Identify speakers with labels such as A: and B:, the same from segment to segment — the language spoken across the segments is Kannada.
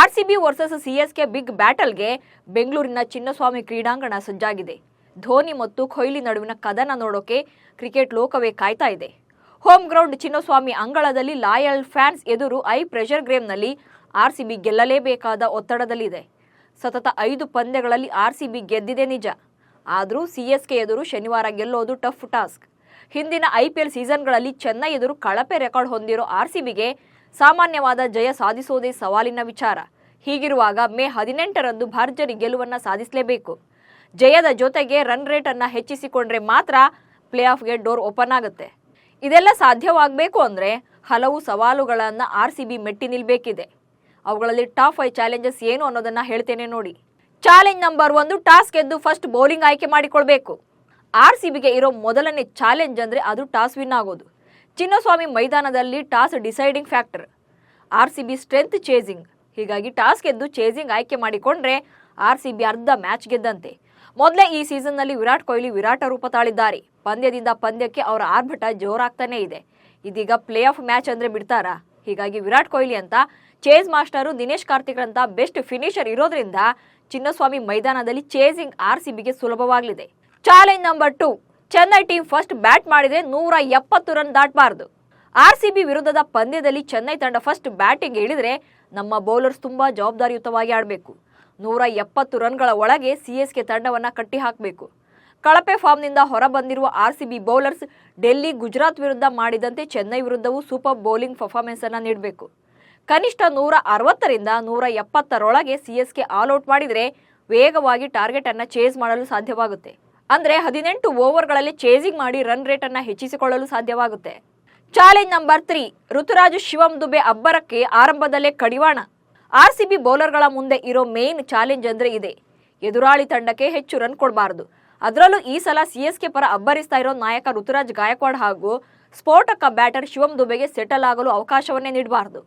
A: ಆರ್ಸಿಬಿ ವರ್ಸಸ್ ಸಿಎಸ್ಕೆ ಬಿಗ್ ಬ್ಯಾಟಲ್ಗೆ ಬೆಂಗಳೂರಿನ ಚಿನ್ನಸ್ವಾಮಿ ಕ್ರೀಡಾಂಗಣ ಸಜ್ಜಾಗಿದೆ. ಧೋನಿ ಮತ್ತು ಕೊಹ್ಲಿ ನಡುವಿನ ಕದನ ನೋಡೋಕೆ ಕ್ರಿಕೆಟ್ ಲೋಕವೇ ಕಾಯ್ತಾ ಇದೆ. ಹೋಮ್ ಗ್ರೌಂಡ್ ಚಿನ್ನಸ್ವಾಮಿ ಅಂಗಳದಲ್ಲಿ ಲಾಯಲ್ ಫ್ಯಾನ್ಸ್ ಎದುರು ಐ ಪ್ರೆಷರ್ ಗೇಮ್ನಲ್ಲಿ ಆರ್ಸಿಬಿ ಗೆಲ್ಲಲೇಬೇಕಾದ ಒತ್ತಡದಲ್ಲಿದೆ. ಸತತ ಐದು ಪಂದ್ಯಗಳಲ್ಲಿ ಆರ್ಸಿಬಿ ಗೆದ್ದಿದೆ ನಿಜ. ಆದರೂ ಸಿಎಸ್ಕೆ ಎದುರು ಶನಿವಾರ ಗೆಲ್ಲೋದು ಟಫ್ ಟಾಸ್ಕ್. ಹಿಂದಿನ ಐಪಿಎಲ್ ಸೀಸನ್ಗಳಲ್ಲಿ ಚೆನ್ನೈ ಎದುರು ಕಳಪೆ ರೆಕಾರ್ಡ್ ಹೊಂದಿರೋ ಆರ್ಸಿಬಿಗೆ ಸಾಮಾನ್ಯವಾದ ಜಯ ಸಾಧಿಸೋದೇ ಸವಾಲಿನ ವಿಚಾರ. ಹೀಗಿರುವಾಗ ಮೇ ಹದಿನೆಂಟರಂದು ಭರ್ಜರಿ ಗೆಲುವನ್ನು ಸಾಧಿಸಲೇಬೇಕು. ಜಯದ ಜೊತೆಗೆ ರನ್ ರೇಟನ್ನು ಹೆಚ್ಚಿಸಿಕೊಂಡ್ರೆ ಮಾತ್ರ ಪ್ಲೇ ಆಫ್ಗೆ ಡೋರ್ ಓಪನ್ ಆಗುತ್ತೆ. ಇದೆಲ್ಲ ಸಾಧ್ಯವಾಗಬೇಕು ಅಂದರೆ ಹಲವು ಸವಾಲುಗಳನ್ನು ಆರ್ ಸಿ ಬಿ ಮೆಟ್ಟಿ ನಿಲ್ಲಬೇಕಿದೆ ಅವುಗಳಲ್ಲಿ ಟಾಪ್ ಫೈವ್ ಚಾಲೆಂಜಸ್ ಏನು ಅನ್ನೋದನ್ನು ಹೇಳ್ತೇನೆ ನೋಡಿ. ಚಾಲೆಂಜ್ ನಂಬರ್ ಒಂದು, ಟಾಸ್ ಗೆದ್ದು ಫಸ್ಟ್ ಬೌಲಿಂಗ್ ಆಯ್ಕೆ ಮಾಡಿಕೊಳ್ಬೇಕು. ಆರ್ ಸಿ ಬಿಗೆ ಇರೋ ಮೊದಲನೇ ಚಾಲೆಂಜ್ ಅಂದರೆ ಅದು ಟಾಸ್ ವಿನ್ ಆಗೋದು. ಚಿನ್ನಸ್ವಾಮಿ ಮೈದಾನದಲ್ಲಿ toss deciding factor. R C B strength chasing. ಹೀಗಾಗಿ ಟಾಸ್ ಗೆದ್ದು ಚೇಸಿಂಗ್ ಆಯ್ಕೆ ಮಾಡಿಕೊಂಡ್ರೆ ಆರ್ ಸಿ ಬಿ ಅರ್ಧ ಮ್ಯಾಚ್ ಗೆದ್ದಂತೆ. ಮೊದಲೇ ಈ ಸೀಸನ್ನಲ್ಲಿ ವಿರಾಟ್ ಕೊಹ್ಲಿ ವಿರಾಟ ರೂಪ ತಾಳಿದ್ದಾರೆ. ಪಂದ್ಯದಿಂದ ಪಂದ್ಯಕ್ಕೆ ಅವರ ಆರ್ಭಟ ಜೋರಾಗ್ತಾನೇ ಇದೆ. ಇದೀಗ ಪ್ಲೇ ಆಫ್ ಮ್ಯಾಚ್ ಅಂದ್ರೆ ಬಿಡ್ತಾರಾ? ಹೀಗಾಗಿ ವಿರಾಟ್ ಕೊಹ್ಲಿ ಅಂತ ಚೇಸ್ ಮಾಸ್ಟರು ದಿನೇಶ್ ಕಾರ್ತಿಕ್ ಅಂತ ಬೆಸ್ಟ್ ಫಿನಿಷರ್ ಇರೋದ್ರಿಂದ ಚಿನ್ನಸ್ವಾಮಿ ಮೈದಾನದಲ್ಲಿ ಚೇಸಿಂಗ್ ಆರ್ ಸಿ ಬಿಗೆ ಸುಲಭವಾಗಲಿದೆ. Challenge number two. Chennai team first bat ಮಾಡಿದ್ರೆ ನೂರ ಎಪ್ಪತ್ತು ರನ್ ದಾಟಬಾರದು. ಆರ್ ಸಿ ಬಿ ವಿರುದ್ಧದ ಪಂದ್ಯದಲ್ಲಿ ಚೆನ್ನೈ ತಂಡ ಫಸ್ಟ್ ಬ್ಯಾಟಿಂಗ್ ಇಳಿದ್ರೆ ನಮ್ಮ ಬೌಲರ್ಸ್ ತುಂಬಾ ಜವಾಬ್ದಾರಿಯುತವಾಗಿ ಆಡಬೇಕು. ನೂರ ಎಪ್ಪತ್ತು ರನ್ಗಳ ಒಳಗೆ ಸಿಎಸ್ಕೆ ತಂಡವನ್ನು ಕಟ್ಟಿ ಹಾಕಬೇಕು ಕಳಪೆ ಫಾರ್ಮ್ನಿಂದ ಹೊರಬಂದಿರುವ R C B bowlers Delhi, Gujarat ವಿರುದ್ಧ ಮಾಡಿದಂತೆ ಚೆನ್ನೈ ವಿರುದ್ಧವೂ ಸೂಪರ್ ಬೌಲಿಂಗ್ ಪರ್ಫಾರ್ಮೆನ್ಸ್ ಅನ್ನು ನೀಡಬೇಕು. ಕನಿಷ್ಠ ನೂರ ಅರವತ್ತರಿಂದ ನೂರ ಎಪ್ಪತ್ತರೊಳಗೆ ಸಿಎಸ್ಕೆ ಆಲ್ಔಟ್ ಮಾಡಿದರೆ ವೇಗವಾಗಿ ಟಾರ್ಗೆಟ್ ಅನ್ನು ಚೇಸ್ ಮಾಡಲು ಸಾಧ್ಯವಾಗುತ್ತೆ. ಅಂದ್ರೆ ಹದಿನೆಂಟು ಓವರ್ಗಳಲ್ಲಿ ಚೇಸಿಂಗ್ ಮಾಡಿ ರನ್ ರೇಟ್ ಅನ್ನ ಹೆಚ್ಚಿಸಿಕೊಳ್ಳಲು ಸಾಧ್ಯವಾಗುತ್ತೆ. Challenge number three, Ruturaj Shivam Dube ಅಬ್ಬರಕ್ಕೆ ಆರಂಭದಲ್ಲೇ ಕಡಿವಾಣ. ಆರ್ಸಿಬಿ ಬೌಲರ್ಗಳ ಮುಂದೆ ಇರೋ ಮೇನ್ ಚಾಲೆಂಜ್ ಅಂದ್ರೆ ಇದೆ. ಎದುರಾಳಿ ತಂಡಕ್ಕೆ ಹೆಚ್ಚು ರನ್ ಕೊಡಬಾರದು. ಅದರಲ್ಲೂ ಈ ಸಲ ಸಿಎಸ್ಕೆ ಪರ ಅಬ್ಬರಿಸ್ತಾ ಇರೋ ನಾಯಕ ಋತುರಾಜ್ ಗಾಯಕ್ವಾಡ್ ಹಾಗೂ ಸ್ಫೋಟಕ ಬ್ಯಾಟರ್ ಶಿವಂ ದುಬೆಗೆ ಸೆಟಲ್ ಆಗಲು ಅವಕಾಶವನ್ನೇ ನೀಡಬಾರದು.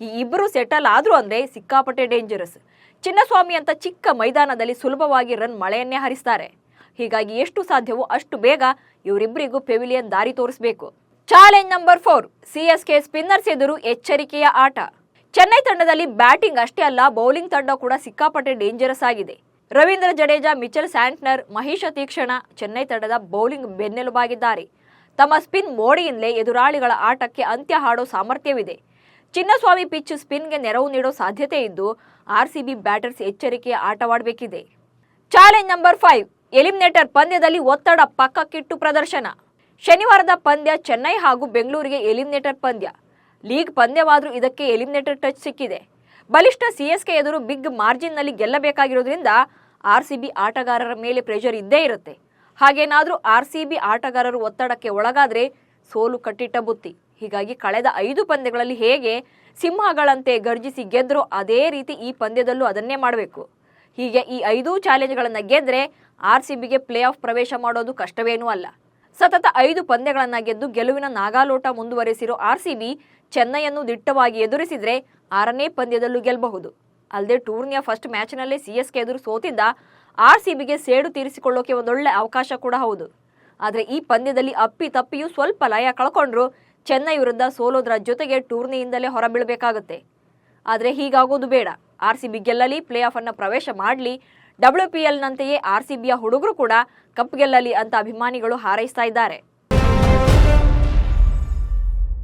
A: ಈ ಇಬ್ಬರು ಸೆಟಲ್ ಆದರೂ ಅಂದ್ರೆ ಸಿಕ್ಕಾಪಟ್ಟೆ ಡೇಂಜರಸ್. ಚಿನ್ನಸ್ವಾಮಿ ಅಂತ ಚಿಕ್ಕ ಮೈದಾನದಲ್ಲಿ ಸುಲಭವಾಗಿ ರನ್ ಮಳೆಯನ್ನೇ ಹರಿಸ್ತಾರೆ. ಹೀಗಾಗಿ ಎಷ್ಟು ಸಾಧ್ಯವೋ ಅಷ್ಟು ಬೇಗ ಇವರಿಬ್ಬರಿಗೂ ಪೆವಿಲಿಯನ್ ದಾರಿ ತೋರಿಸಬೇಕು. Challenge number four CSK spinners ಎದುರು ಎಚ್ಚರಿಕೆಯ ಆಟ. ಚೆನ್ನೈ ತಂಡದಲ್ಲಿ ಬ್ಯಾಟಿಂಗ್ ಅಷ್ಟೇ ಅಲ್ಲ, ಬೌಲಿಂಗ್ ತಂಡ ಕೂಡ ಸಿಕ್ಕಾಪಟ್ಟೆ ಡೇಂಜರಸ್ ಆಗಿದೆ. ರವೀಂದ್ರ ಜಡೇಜಾ, ಮಿಚಲ್ ಸ್ಯಾಂಟ್ನರ್, ಮಹೇಶ ತೀಕ್ಷಣ ಚೆನ್ನೈ ತಂಡದ ಬೌಲಿಂಗ್ ಬೆನ್ನೆಲುಬಾಗಿದ್ದಾರೆ. ತಮ್ಮ ಸ್ಪಿನ್ ಮೋಡಿಯಿಂದಲೇ ಎದುರಾಳಿಗಳ ಆಟಕ್ಕೆ ಅಂತ್ಯ ಹಾಡೋ ಸಾಮರ್ಥ್ಯವಿದೆ. ಚಿನ್ನಸ್ವಾಮಿ ಪಿಚ್ ಸ್ಪಿನ್ಗೆ ನೆರವು ನೀಡೋ ಸಾಧ್ಯತೆ ಇದ್ದು ಆರ್ಸಿಬಿ ಬ್ಯಾಟರ್ಸ್ ಎಚ್ಚರಿಕೆಯ ಆಟವಾಡಬೇಕಿದೆ. ಚಾಲೆಂಜ್ ನಂಬರ್ ಫೈವ್ ಎಲಿಮಿನೇಟರ್ ಪಂದ್ಯದಲ್ಲಿ ಒತ್ತಡ ಪಕ್ಕಕ್ಕಿಟ್ಟು ಪ್ರದರ್ಶನ. ಶನಿವಾರದ ಪಂದ್ಯ ಚೆನ್ನೈ ಹಾಗೂ ಬೆಂಗಳೂರಿಗೆ ಎಲಿಮಿನೇಟರ್ ಪಂದ್ಯ. ಲೀಗ್ ಪಂದ್ಯವಾದರೂ ಇದಕ್ಕೆ ಎಲಿಮಿನೇಟರ್ ಟಚ್ ಸಿಕ್ಕಿದೆ. ಬಲಿಷ್ಠ ಸಿಎಸ್ಕೆ ಎದುರು ಬಿಗ್ ಮಾರ್ಜಿನ್ನಲ್ಲಿ ಗೆಲ್ಲಬೇಕಾಗಿರೋದ್ರಿಂದ ಆರ್ ಸಿ ಬಿ ಆಟಗಾರರ ಮೇಲೆ ಪ್ರೆಷರ್ ಇದ್ದೇ ಇರುತ್ತೆ. ಹಾಗೇನಾದರೂ ಆರ್ ಸಿ ಬಿ ಆಟಗಾರರು ಒತ್ತಡಕ್ಕೆ ಒಳಗಾದರೆ ಸೋಲು ಕಟ್ಟಿಟ್ಟ ಬುತ್ತಿ. ಹೀಗಾಗಿ ಕಳೆದ ಐದು ಪಂದ್ಯಗಳಲ್ಲಿ ಹೇಗೆ ಸಿಂಹಗಳಂತೆ ಗರ್ಜಿಸಿ ಗೆದ್ರೋ ಅದೇ ರೀತಿ ಈ ಪಂದ್ಯದಲ್ಲೂ ಅದನ್ನೇ ಮಾಡಬೇಕು. ಹೀಗೆ ಈ ಐದೂ ಚಾಲೆಂಜ್ಗಳನ್ನು ಗೆದ್ರೆ ಆರ್ ಸಿ ಬಿಗೆ ಪ್ಲೇ ಆಫ್ ಪ್ರವೇಶ ಮಾಡೋದು ಕಷ್ಟವೇನೂ ಅಲ್ಲ. ಸತತ ಐದು ಪಂದ್ಯಗಳನ್ನು ಗೆದ್ದು ಗೆಲುವಿನ ನಾಗಾಲೋಟ ಮುಂದುವರೆಸಿರೋ ಆರ್ ಸಿ ಬಿ ಚೆನ್ನೈಯನ್ನು ದಿಟ್ಟವಾಗಿ ಎದುರಿಸಿದರೆ ಆರನೇ ಪಂದ್ಯದಲ್ಲೂ ಗೆಲ್ಲಬಹುದು ಅಲ್ಲದೆ ಟೂರ್ನಿಯ ಫಸ್ಟ್ ಮ್ಯಾಚ್ನಲ್ಲೇ ಕೆ ಎದುರು ಸೋತಿದ್ದ ಆರ್ ಸಿ ಬಿಗೆ ಸೇಡು ತೀರಿಸಿಕೊಳ್ಳೋಕೆ ಒಂದೊಳ್ಳೆ ಅವಕಾಶ ಕೂಡ ಹೌದು. ಆದರೆ ಈ ಪಂದ್ಯದಲ್ಲಿ ಅಪ್ಪಿ ತಪ್ಪಿಯೂ ಸ್ವಲ್ಪ ಲಯ ಕಳ್ಕೊಂಡ್ರು ಚೆನ್ನೈ ವಿರುದ್ಧ ಸೋಲೋದ್ರ ಜೊತೆಗೆ ಟೂರ್ನಿಯಿಂದಲೇ ಹೊರಬೀಳಬೇಕಾಗುತ್ತೆ. ಆದರೆ ಹೀಗಾಗೋದು ಬೇಡ. ಆರ್ ಸಿ ಬಿ ಗೆಲ್ಲಲಿ ಪ್ಲೇ ಆಫ್ ಅನ್ನ ಪ್ರವೇಶ ಮಾಡಲಿ. ಡಬ್ಲ್ಯೂ ಪಿ ಎಲ್ನಂತೆಯೇ ಆರ್ ಸಿ ಬಿಯ ಹುಡುಗರು ಕೂಡ ಕಪ್ ಗೆಲ್ಲಲಿ ಅಂತ ಅಭಿಮಾನಿಗಳು ಹಾರೈಸ್ತಾ ಇದ್ದಾರೆ.